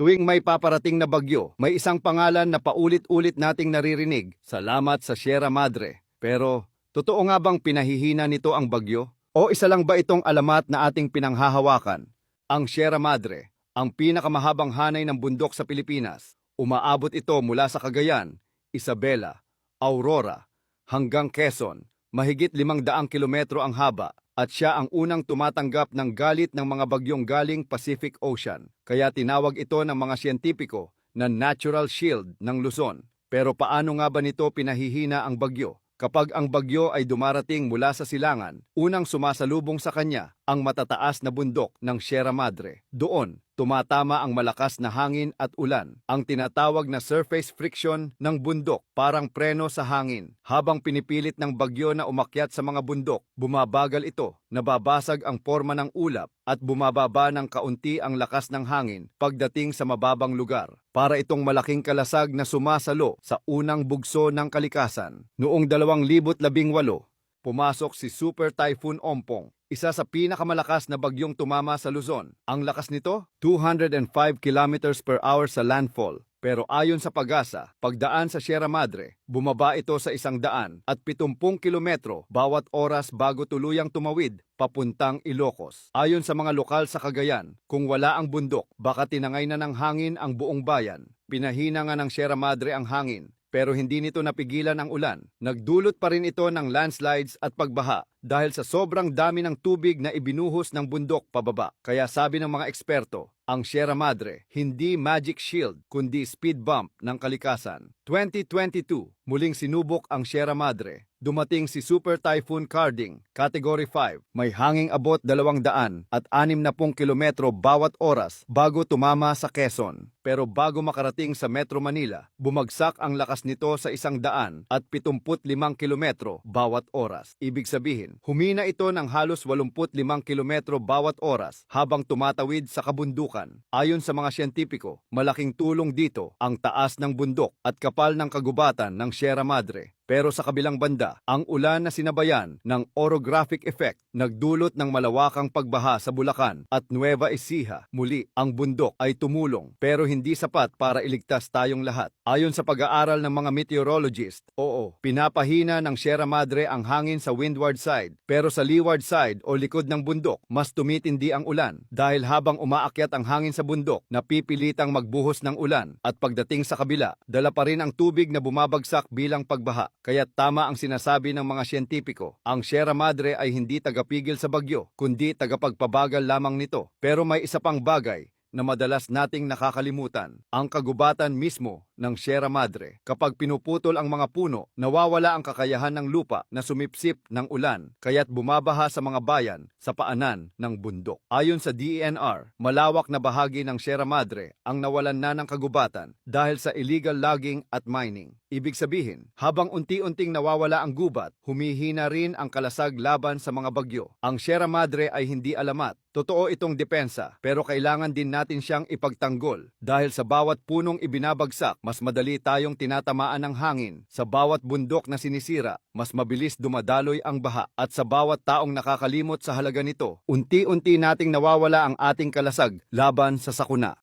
Tuwing may paparating na bagyo, may isang pangalan na paulit-ulit nating naririnig. Salamat sa Sierra Madre. Pero, totoo nga bang pinahihina nito ang bagyo? O isa lang ba itong alamat na ating pinanghahawakan? Ang Sierra Madre, ang pinakamahabang hanay ng bundok sa Pilipinas. Umaabot ito mula sa Cagayan, Isabela, Aurora, hanggang Quezon. Mahigit limang daang kilometro ang haba at siya ang unang tumatanggap ng galit ng mga bagyong galing Pacific Ocean. Kaya tinawag ito ng mga siyentipiko na natural shield ng Luzon. Pero paano nga ba nito pinahihina ang bagyo? Kapag ang bagyo ay dumarating mula sa silangan, unang sumasalubong sa kanya ang matataas na bundok ng Sierra Madre. Doon, tumatama ang malakas na hangin at ulan, ang tinatawag na surface friction ng bundok, parang preno sa hangin. Habang pinipilit ng bagyo na umakyat sa mga bundok, bumabagal ito, nababasag ang forma ng ulap at bumababa ng kaunti ang lakas ng hangin pagdating sa mababang lugar. Para itong malaking kalasag na sumasalo sa unang bugso ng kalikasan. Noong 2018, pumasok si Super Typhoon Ompong, isa sa pinakamalakas na bagyong tumama sa Luzon. Ang lakas nito, 205 kilometers per hour sa landfall. Pero ayon sa pag-asa, pagdaan sa Sierra Madre, bumaba ito sa isang daan at 70 kilometro bawat oras bago tuluyang tumawid papuntang Ilocos. Ayon sa mga lokal sa Cagayan, kung wala ang bundok, baka tinangay na ng hangin ang buong bayan. Pinahina nga ng Sierra Madre ang hangin, pero hindi nito napigilan ang ulan. Nagdulot pa rin ito ng landslides at pagbaha dahil sa sobrang dami ng tubig na ibinuhos ng bundok pababa. Kaya sabi ng mga eksperto, ang Sierra Madre, hindi magic shield, kundi speed bump ng kalikasan. 2022, muling sinubok ang Sierra Madre. Dumating si Super Typhoon Carding, Category 5. May hanging abot 200 at 60 kilometro bawat oras bago tumama sa Quezon. Pero bago makarating sa Metro Manila, bumagsak ang lakas nito sa isang daan at 75 kilometro bawat oras. Ibig sabihin, humina ito ng halos 85 kilometro bawat oras habang tumatawid sa kabundukan. Ayon sa mga siyentipiko, malaking tulong dito ang taas ng bundok at kapal ng kagubatan ng Sierra Madre. Pero sa kabilang banda, ang ulan na sinabayan ng orographic effect nagdulot ng malawakang pagbaha sa Bulacan at Nueva Ecija. Muli, ang bundok ay tumulong pero hindi sapat para iligtas tayong lahat. Ayon sa pag-aaral ng mga meteorologist, oo, pinapahina ng Sierra Madre ang hangin sa windward side pero sa leeward side o likod ng bundok, mas tumitindi ang ulan dahil habang umaakyat ang hangin sa bundok, napipilitang magbuhos ng ulan at pagdating sa kabila, dala pa rin ang tubig na bumabagsak bilang pagbaha. Kaya tama ang sinasabi ng mga siyentipiko, ang Sierra Madre ay hindi tagapigil sa bagyo, kundi tagapagpabagal lamang nito. Pero may isa pang bagay na madalas nating nakakalimutan, ang kagubatan mismo ng Sierra Madre. Kapag pinuputol ang mga puno, nawawala ang kakayahan ng lupa na sumipsip ng ulan, kaya't bumabaha sa mga bayan sa paanan ng bundok. Ayon sa DENR, malawak na bahagi ng Sierra Madre ang nawalan na ng kagubatan dahil sa illegal logging at mining. Ibig sabihin, habang unti-unting nawawala ang gubat, humihina rin ang kalasag laban sa mga bagyo. Ang Sierra Madre ay hindi alamat. Totoo itong depensa, pero kailangan din natin siyang ipagtanggol dahil sa bawat punong ibinabagsak, mas madali tayong tinatamaan ng hangin. Sa bawat bundok na sinisira, mas mabilis dumadaloy ang baha. At sa bawat taong nakakalimot sa halaga nito, unti-unti nating nawawala ang ating kalasag laban sa sakuna.